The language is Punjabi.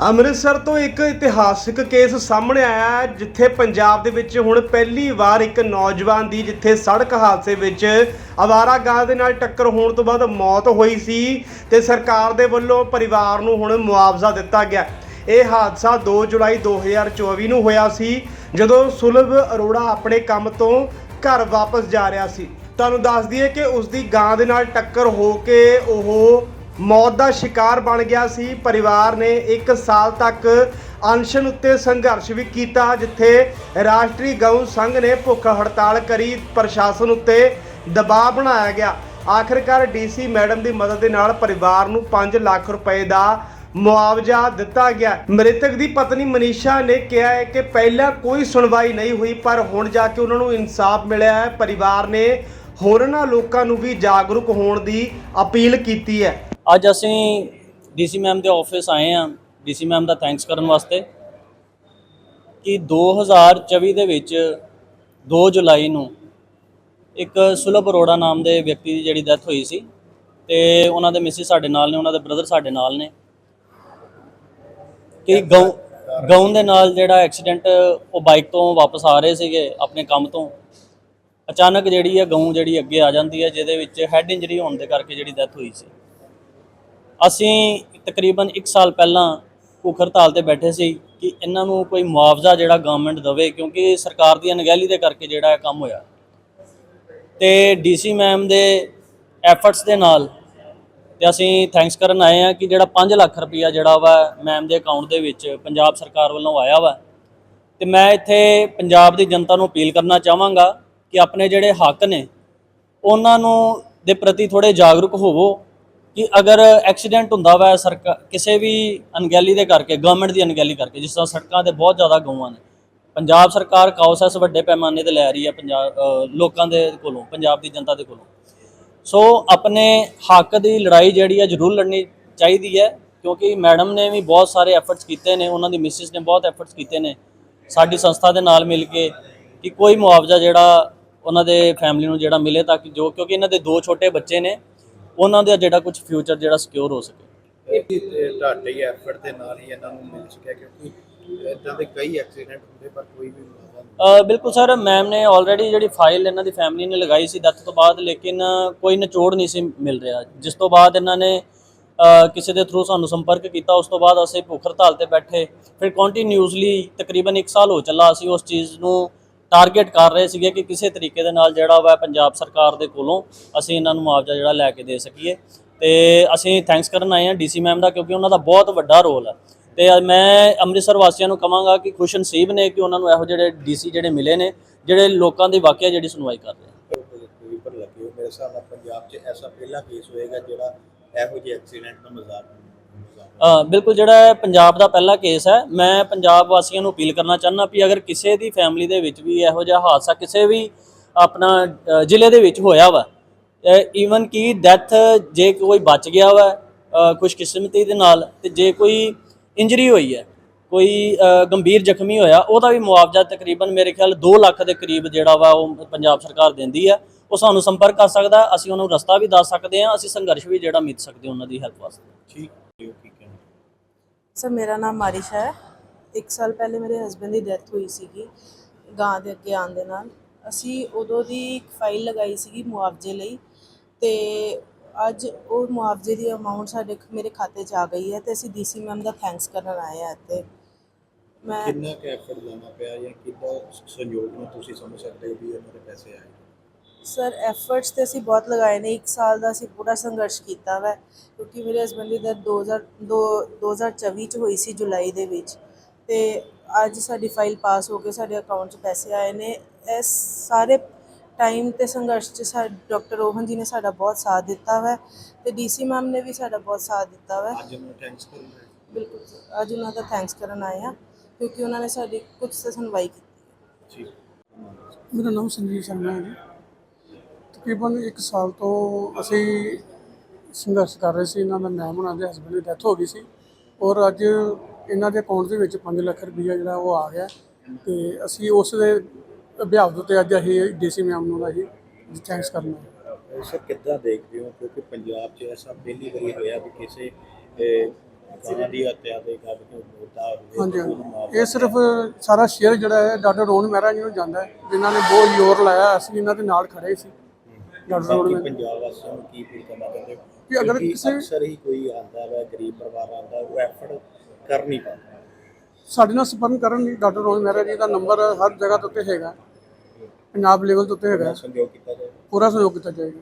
ਅੰਮ੍ਰਿਤਸਰ ਤੋਂ ਇੱਕ ਇਤਿਹਾਸਿਕ ਕੇਸ ਸਾਹਮਣੇ ਆਇਆ ਹੈ, ਜਿੱਥੇ ਪੰਜਾਬ ਦੇ ਵਿੱਚ ਹੁਣ ਪਹਿਲੀ ਵਾਰ ਇੱਕ ਨੌਜਵਾਨ ਦੀ ਜਿੱਥੇ ਸੜਕ ਹਾਦਸੇ ਵਿੱਚ ਅਵਾਰਾ ਗਾਂ ਦੇ ਨਾਲ ਟੱਕਰ ਹੋਣ ਤੋਂ ਬਾਅਦ ਮੌਤ ਹੋਈ ਸੀ ਤੇ ਸਰਕਾਰ ਦੇ ਵੱਲੋਂ ਪਰਿਵਾਰ ਨੂੰ ਹੁਣ ਮੁਆਵਜ਼ਾ ਦਿੱਤਾ ਗਿਆ। ਇਹ ਹਾਦਸਾ 2 ਜੁਲਾਈ 2024 ਨੂੰ ਹੋਇਆ ਸੀ ਜਦੋਂ ਸੁਲਭ ਅਰੋੜਾ ਆਪਣੇ ਕੰਮ ਤੋਂ ਘਰ ਵਾਪਸ ਜਾ ਰਿਹਾ ਸੀ। ਤੁਹਾਨੂੰ ਦੱਸ ਦਈਏ ਕਿ ਉਸ ਦੀ ਗਾਂ ਦੇ ਨਾਲ ਟੱਕਰ ਹੋ ਕੇ ਉਹ ਮੌਤ ਦਾ ਸ਼ਿਕਾਰ ਬਣ ਗਿਆ ਸੀ। ਪਰਿਵਾਰ ਨੇ 1 ਸਾਲ ਤੱਕ ਅਨਸ਼ਨ ਉੱਤੇ ਸੰਘਰਸ਼ ਵੀ ਕੀਤਾ, ਜਿੱਥੇ ਰਾਸ਼ਟਰੀ ਗਊ ਸੰਘ ਨੇ ਭੁੱਖ ਹੜਤਾਲ ਕਰੀ, ਪ੍ਰਸ਼ਾਸਨ ਉੱਤੇ ਦਬਾਅ ਬਣਾਇਆ ਗਿਆ। ਆਖਰਕਾਰ ਡੀਸੀ ਮੈਡਮ ਦੀ ਮਦਦ ਦੇ ਨਾਲ ਪਰਿਵਾਰ ਨੂੰ 5 ਲੱਖ ਰੁਪਏ ਦਾ ਮੁਆਵਜ਼ਾ ਦਿੱਤਾ ਗਿਆ। ਮ੍ਰਿਤਕ ਦੀ ਪਤਨੀ ਮਨੀਸ਼ਾ ਨੇ ਕਿਹਾ ਹੈ ਕਿ ਪਹਿਲਾਂ ਕੋਈ ਸੁਣਵਾਈ ਨਹੀਂ ਹੋਈ, ਪਰ ਹੁਣ ਜਾ ਕੇ ਉਹਨਾਂ ਨੂੰ ਇਨਸਾਫ ਮਿਲਿਆ ਹੈ। ਪਰਿਵਾਰ ਨੇ ਹੋਰਨਾਂ ਲੋਕਾਂ ਨੂੰ ਵੀ ਜਾਗਰੂਕ ਹੋਣ ਦੀ ਅਪੀਲ ਕੀਤੀ ਹੈ। ਅੱਜ ਅਸੀਂ ਡੀਸੀ ਮੈਮ ਦੇ ਆਫਿਸ ਆਏ ਹਾਂ। ਡੀਸੀ ਮੈਮ ਦਾ ਥੈਂਕਸ ਕਰਨ ਵਾਸਤੇ ਕਿ 2024 ਦੇ ਵਿੱਚ 2 ਜੁਲਾਈ ਨੂੰ ਇੱਕ ਸੁਲਭ ਅਰੋੜਾ ਨਾਮ ਦੇ ਵਿਅਕਤੀ ਦੀ ਜਿਹੜੀ ਡੈਥ ਹੋਈ ਸੀ ਤੇ ਉਹਨਾਂ ਦੇ ਮਿਸਿਸ ਸਾਡੇ ਨਾਲ ਨੇ ਉਹਨਾਂ ਦੇ ਬ੍ਰਦਰ ਸਾਡੇ ਨਾਲ ਨੇ। ਕਿ ਗਊ ਗਊਨ ਦੇ ਨਾਲ ਜਿਹੜਾ ਐਕਸੀਡੈਂਟ ਉਹ ਬਾਈਕ ਤੋਂ ਵਾਪਸ ਆ ਰਹੇ ਸੀਗੇ ਆਪਣੇ ਕੰਮ ਤੋਂ। ਅਚਾਨਕ ਜਿਹੜੀ ਹੈ ਗਊ ਜਿਹੜੀ ਅੱਗੇ ਆ ਜਾਂਦੀ ਹੈ ਜਿਹਦੇ ਵਿੱਚ ਹੈਡ ਇੰਜਰੀ ਹੋਣ ਦੇ ਕਰਕੇ ਜਿਹੜੀ ਡੈਥ ਹੋਈ ਸੀ। ਅਸੀਂ ਤਕਰੀਬਨ 1 ਸਾਲ ਪਹਿਲਾਂ ਭੁੱਖ ਹੜਤਾਲ ਤੇ ਬੈਠੇ ਸੀ ਕਿ ਇਹਨਾਂ ਨੂੰ ਕੋਈ ਮੁਆਵਜ਼ਾ ਜਿਹੜਾ ਗਵਰਨਮੈਂਟ ਦੇਵੇ, ਕਿਉਂਕਿ ਸਰਕਾਰ ਦੀ ਅਣਗਹਿਲੀ ਦੇ ਕਰਕੇ ਜਿਹੜਾ ਇਹ ਕੰਮ ਹੋਇਆ। ਤੇ ਡੀਸੀ ਮੈਮ ਦੇ ਐਫਰਟਸ ਦੇ ਨਾਲ ਤੇ ਅਸੀਂ ਥੈਂਕਸ ਕਰਨ ਆਏ ਆ ਕਿ ਜਿਹੜਾ 5 ਲੱਖ ਰੁਪਇਆ ਜਿਹੜਾ ਵਾ ਮੈਮ ਦੇ ਅਕਾਊਂਟ ਦੇ ਵਿੱਚ ਪੰਜਾਬ ਸਰਕਾਰ ਵੱਲੋਂ ਆਇਆ ਵਾ। ਤੇ ਮੈਂ ਇੱਥੇ ਪੰਜਾਬ ਦੀ ਜਨਤਾ ਨੂੰ ਅਪੀਲ ਕਰਨਾ ਚਾਹਾਂਗਾ ਕਿ ਆਪਣੇ ਜਿਹੜੇ ਹੱਕ ਨੇ, ਉਹਨਾਂ ਨੂੰ ਦੇ ਪ੍ਰਤੀ ਥੋੜੇ ਜਾਗਰੂਕ ਹੋਵੋ ਕਿ ਅਗਰ ਐਕਸੀਡੈਂਟ ਹੁੰਦਾ ਵਾ ਸਰਕਾਰ ਕਿਸੇ ਵੀ ਅਣਗਹਿਲੀ ਦੇ ਕਰਕੇ ਗਵਰਨਮੈਂਟ ਦੀ ਅਣਗਹਿਲੀ ਕਰਕੇ, ਜਿਸ ਤਰ੍ਹਾਂ ਸੜਕਾਂ ਤੇ ਬਹੁਤ ਜ਼ਿਆਦਾ ਗਊਆਂ ਨੇ। ਪੰਜਾਬ ਸਰਕਾਰ ਕਾਉਸੈਸ ਵੱਡੇ ਪੈਮਾਨੇ ਤੇ ਲੈ ਰਹੀ ਹੈ ਪੰਜਾਬ ਲੋਕਾਂ ਦੇ ਕੋਲੋਂ, ਪੰਜਾਬ ਦੀ ਜਨਤਾ ਦੇ ਕੋਲੋਂ। ਸੋ ਆਪਣੇ ਹੱਕ ਦੀ ਲੜਾਈ ਜਿਹੜੀ ਹੈ ਜ਼ਰੂਰ ਲੜਨੀ ਚਾਹੀਦੀ ਹੈ, ਕਿਉਂਕਿ ਮੈਡਮ ਨੇ ਵੀ ਬਹੁਤ ਸਾਰੇ ਐਫਰਟਸ ਕੀਤੇ ਨੇ, ਉਹਨਾਂ ਦੀ ਮਿਸਿਸ ਨੇ ਬਹੁਤ ਐਫਰਟਸ ਕੀਤੇ ਨੇ। ਸਾਡੀ ਸੰਸਥਾ ਦੇ ਨਾਲ ਮਿਲ ਕੇ ਕਿ ਕੋਈ ਮੁਆਵਜ਼ਾ ਜਿਹੜਾ ਉਹਨਾਂ ਦੇ ਫੈਮਿਲੀ ਨੂੰ ਜਿਹੜਾ ਮਿਲੇ ਤਾਂ ਕਿ ਜੋ, ਕਿਉਂਕਿ ਇਹਨਾਂ ਦੇ ਦੋ ਛੋਟੇ ਬੱਚੇ ਨੇ ਉਹਨਾਂ ਦਾ ਜਿਹੜਾ ਕੁਝ ਫਿਊਚਰ ਜਿਹੜਾ ਸਿਕਿਉਰ ਹੋ ਸਕੇ। ਇਹ ਤੁਹਾਡੇ ਐਫਰਟ ਦੇ ਨਾਲ ਹੀ ਇਹਨਾਂ ਨੂੰ ਮਿਲ ਸਕਿਆ ਕਿਉਂਕਿ ਇਦਾਂ ਦੇ ਕਈ ਐਕਸੀਡੈਂਟ ਹੁੰਦੇ ਪਰ ਕੋਈ ਵੀ ਬਿਲਕੁਲ ਸਰ ਮੈਮ ਨੇ ਆਲਰੇਡੀ ਜਿਹੜੀ ਫਾਈਲ ਇਹਨਾਂ ਦੀ ਫੈਮਿਲੀ ਨੇ ਲਗਾਈ ਸੀ ਡੈਥ ਤੋਂ ਬਾਅਦ ਲੇਕਿਨ ਕੋਈ ਨਿਚੋੜ ਨਹੀਂ ਸੀ ਮਿਲ ਰਿਹਾ। ਜਿਸ ਤੋਂ ਬਾਅਦ ਇਹਨਾਂ ਨੇ ਕਿਸੇ ਦੇ ਥਰੂ ਸਾਨੂੰ ਸੰਪਰਕ ਕੀਤਾ ਉਸ ਤੋਂ ਬਾਅਦ ਅਸੀਂ ਭੁੱਖ ਹੜਤਾਲ ਤੇ ਬੈਠੇ। ਫਿਰ ਕੰਟੀਨਿਊਸਲੀ ਤਕਰੀਬਨ 1 ਸਾਲ ਹੋ ਚੱਲਾ ਅਸੀਂ ਉਸ ਚੀਜ਼ ਨੂੰ ਟਾਰਗੇਟ ਕਰ ਰਹੇ ਸੀਗੇ ਕਿ ਕਿਸੇ ਤਰੀਕੇ ਦੇ ਨਾਲ ਜਿਹੜਾ ਵਾ ਪੰਜਾਬ ਸਰਕਾਰ ਦੇ ਕੋਲੋਂ ਅਸੀਂ ਇਹਨਾਂ ਨੂੰ ਮੁਆਵਜ਼ਾ ਜਿਹੜਾ ਲੈ ਕੇ ਦੇ ਸਕੀਏ। ਤੇ ਅਸੀਂ ਥੈਂਕਸ ਕਰਨ ਆਏ ਹਾਂ ਡੀਸੀ ਮੈਮ ਦਾ ਕਿਉਂਕਿ ਉਹਨਾਂ ਦਾ ਬਹੁਤ ਵੱਡਾ ਰੋਲ ਹੈ ਤੇ ਮੈਂ ਅੰਮ੍ਰਿਤਸਰ ਵਾਸੀਆਂ ਨੂੰ ਕਹਾਂਗਾ ਕਿ ਖੁਸ਼ ਨਸੀਬ ਨੇ ਕਿ ਉਹਨਾਂ ਨੂੰ ਇਹੋ ਜਿਹੜੇ ਡੀਸੀ ਜਿਹੜੇ ਮਿਲੇ ਨੇ, ਜਿਹੜੇ ਲੋਕਾਂ ਦੀ ਵਾਕਿਆ ਜਿਹੜੀ ਸੁਣਵਾਈ ਕਰ ਰਹੇ ਨੇ ਮੇਰੇ ਹਿਸਾਬ ਨਾਲ ਪੰਜਾਬ 'ਚ ਐਸਾ ਪਹਿਲਾ ਕੇਸ ਹੋਏਗਾ ਜਿਹੜਾ ਇਹੋ ਜਿਹੇ ਐਕਸੀਡੈਂਟ ਦਾ ਮਜ਼ਾਕ ਬਿਲਕੁਲ ਜਿਹੜਾ ਪੰਜਾਬ ਦਾ ਪਹਿਲਾ ਕੇਸ ਹੈ, ਮੈਂ ਪੰਜਾਬ ਵਾਸੀਆਂ ਨੂੰ ਅਪੀਲ ਕਰਨਾ ਚਾਹੁੰਦਾ ਵੀ ਅਗਰ ਕਿਸੇ ਦੀ ਫੈਮਿਲੀ ਦੇ ਵਿੱਚ ਵੀ ਇਹੋ ਜਿਹਾ ਹਾਦਸਾ ਕਿਸੇ ਵੀ ਆਪਣਾ ਜ਼ਿਲ੍ਹੇ ਦੇ ਵਿੱਚ ਹੋਇਆ ਵਾ ਈਵਨ ਕਿ ਡੈਥ ਜੇ ਕੋਈ ਬਚ ਗਿਆ ਵਾ ਖੁਸ਼ਕਿਸਮਤੀ ਦੇ ਨਾਲ ਤੇ ਜੇ ਕੋਈ ਇੰਜਰੀ ਹੋਈ ਹੈ, ਕੋਈ ਗੰਭੀਰ ਜ਼ਖਮੀ ਹੋਇਆ, ਉਹਦਾ ਵੀ ਮੁਆਵਜ਼ਾ ਤਕਰੀਬਨ ਮੇਰੇ ਖਿਆਲ 2 ਲੱਖ ਦੇ ਕਰੀਬ ਜਿਹੜਾ ਵਾ ਉਹ ਪੰਜਾਬ ਸਰਕਾਰ ਦਿੰਦੀ ਹੈ ਉਹ ਸਾਨੂੰ ਸੰਪਰਕ ਕਰ ਸਕਦਾ, ਅਸੀਂ ਉਹਨੂੰ ਰਸਤਾ ਵੀ ਦੱਸ ਸਕਦੇ ਹਾਂ, ਅਸੀਂ ਸੰਘਰਸ਼ ਵੀ ਜਿਹੜਾ ਮਿੱਥ ਸਕਦੇ ਹਾਂ ਉਹਨਾਂ ਦੀ ਹੈਲਪ ਵਾਸਤੇ। ਠੀਕ। ਠੀਕ ਠੀਕ ਹੈ ਸਰ, ਮੇਰਾ ਨਾਮ ਮਾਰਿਸ਼ਾ ਹੈ। ਇੱਕ ਸਾਲ ਪਹਿਲੇ ਮੇਰੇ ਹਸਬੰਡ ਦੀ ਡੈਥ ਹੋਈ ਸੀਗੀ, ਗਾਂ ਦੇ ਅੱਗੇ ਆਉਣ ਦੇ ਨਾਲ। ਅਸੀਂ ਉਦੋਂ ਦੀ ਇੱਕ ਫਾਈਲ ਲਗਾਈ ਸੀਗੀ ਮੁਆਵਜ਼ੇ ਲਈ ਤੇ ਅੱਜ ਉਹ ਮੁਆਵਜ਼ੇ ਦੀ ਅਮਾਉਂਟ ਸਾਡੇ ਮੇਰੇ ਖਾਤੇ 'ਚ ਆ ਗਈ ਹੈ ਤੇ ਅਸੀਂ ਡੀਸੀ ਮੈਮ ਦਾ ਥੈਂਕਸ ਕਰਨ ਆਏ ਆ ਇੱਥੇ। ਮੈਂ ਕਿੰਨਾ ਕੁ ਐਫਰਟ ਲਾਉਣਾ ਪਿਆ ਜਾਂ ਕਿੰਨਾ ਸੰਯੋਗ ਨੂੰ ਤੁਸੀਂ ਸਮਝ ਸਕਦੇ ਹੋ ਵੀ ਇਹਨਾਂ ਦੇ ਪੈਸੇ ਆਏ? ਸਰ ਐਫਰਟਸ ਤੇ ਅਸੀਂ ਬਹੁਤ ਲਗਾਏ ਨੇ। ਇੱਕ ਸਾਲ ਦਾ ਅਸੀਂ ਪੂਰਾ ਸੰਘਰਸ਼ ਕੀਤਾ ਵਾ ਕਿਉਂਕਿ ਮੇਰੇ ਹਸਬੰਡ ਦੀ ਡੈਥ 2000 ਦੋ 2024 ਚ ਹੋਈ ਸੀ ਜੁਲਾਈ ਦੇ ਵਿੱਚ। ਤੇ ਅੱਜ ਸਾਡੀ ਫਾਈਲ ਪਾਸ ਹੋ ਕੇ ਸਾਡੇ ਅਕਾਊਂਟ 'ਚ ਪੈਸੇ ਆਏ ਨੇ। ਇਸ ਸਾਰੇ ਟਾਈਮ ਤੇ ਸੰਘਰਸ਼ 'ਚ ਸਾ ਡਾਕਟਰ ਰੋਹਨ ਜੀ ਨੇ ਸਾਡਾ ਬਹੁਤ ਸਾਥ ਦਿੱਤਾ ਵਾ ਤੇ ਡੀਸੀ ਮੈਮ ਨੇ ਵੀ ਸਾਡਾ ਬਹੁਤ ਸਾਥ ਦਿੱਤਾ ਵਾ। ਅੱਜ ਨੂੰ ਥੈਂਕਸ ਕਰੂੰਗਾ ਬਿਲਕੁਲ sir, ਅੱਜ ਉਹਨਾਂ ਦਾ ਥੈਂਕਸ ਕਰਨ ਆਏ ਆ ਕਿਉਂਕਿ ਉਹਨਾਂ ਨੇ ਸਾਡੀ ਕੁਝ ਤੇ ਸੁਣਵਾਈ ਕੀਤੀ। ਠੀਕ ਮੇਰਾ ਨਾਮ ਸੰਜੀਵ ਸ਼ਰਮਾ ਹੈ ਜੀ। ਤਕਰੀਬਨ 1 ਸਾਲ ਤੋਂ ਅਸੀਂ ਸੰਘਰਸ਼ ਕਰ ਰਹੇ ਸੀ। ਇਹਨਾਂ ਦਾ ਮੈਮ ਉਹਨਾਂ ਦੇ ਹਸਬੰਡ ਦੀ ਡੈਥ ਹੋ ਗਈ ਸੀ। ਔਰ ਅੱਜ ਇਹਨਾਂ ਦੇ ਅਕਾਊਂਟ ਦੇ ਵਿੱਚ 5 ਲੱਖ ਰੁਪਈਆ ਜਿਹੜਾ ਉਹ ਆ ਗਿਆ। ਤੇ ਅਸੀਂ ਉਸ ਦੇ ਅਭਿਆਸ ਉੱਤੇ ਅੱਜ ਅਸੀਂ ਡੀਸੀ ਮੈਮ ਨੂੰ ਦਾ ਅਸੀਂ ਥੈਂਕਸ ਕਰਨਾ ਹੈ। ਸਰ ਕਿੱਦਾਂ ਦੇਖਦੇ ਹੋ? ਕਿਉਂਕਿ ਪੰਜਾਬ 'ਚ ਐਸਾ ਪਹਿਲੀ ਵਾਰੀ ਹੋਇਆ ਵੀ ਕਿਸੇ ਦੀ ਹੱਤਿਆ ਦੇ ਗੱਲ ਮੁੱਦਾ ਹਾਂਜੀ ਇਹ ਸਿਰਫ ਸਾਰਾ ਸ਼ੇਅਰ ਜਿਹੜਾ ਹੈ ਡਾਕਟਰ ਰੋਹਨ ਮਹਿਰਾ ਜੀ ਨੂੰ ਜਾਂਦਾ ਹੈ ਜਿਨ੍ਹਾਂ ਨੇ ਬਹੁਤ ਜ਼ੋਰ ਲਾਇਆ। ਅਸੀਂ ਇਹਨਾਂ ਦੇ ਨਾਲ ਖੜੇ ਸੀ। ਬਾਕੀ ਮਹਿਰਾ ਪੰਜਾਬ ਵਾਸੀਆਂ ਨੂੰ ਕੀ ਅਪੀਲ ਕਰਨਾ ਚਾਹੁੰਦੇ ਹੋ? ਕਿ ਅਗਰ ਕਿਉਂਕਿ ਕਿਸੇ- ਅਕਸਰ ਹੀ ਕੋਈ ਆਂਦਾ ਹੈ ਗਰੀਬ ਪਰਿਵਾਰ ਆਂਦਾ ਉਹ ਐਫਰਟ ਕਰ ਨਹੀਂ ਪਾਉਂਦਾ। ਸਾਡੇ ਨਾਲ ਸੰਪਰਕ ਕਰਨ ਲਈ ਡਾਕਟਰ ਰੋਹਨ ਮਹਿਰਾ ਜੀ ਦਾ ਨੰਬਰ ਹਰ ਜਗ੍ਹਾ ਦੇ ਉੱਤੇ ਹੈਗਾ। ਪੰਜਾਬ ਲੈਵਲ ਦੇ ਉੱਤੇ ਹੈਗਾ। ਸੰਯੋਗ ਕੀਤਾ ਜਾਏ? ਪੂਰਾ ਸਹਿਯੋਗ ਕੀਤਾ ਜਾਏਗਾ।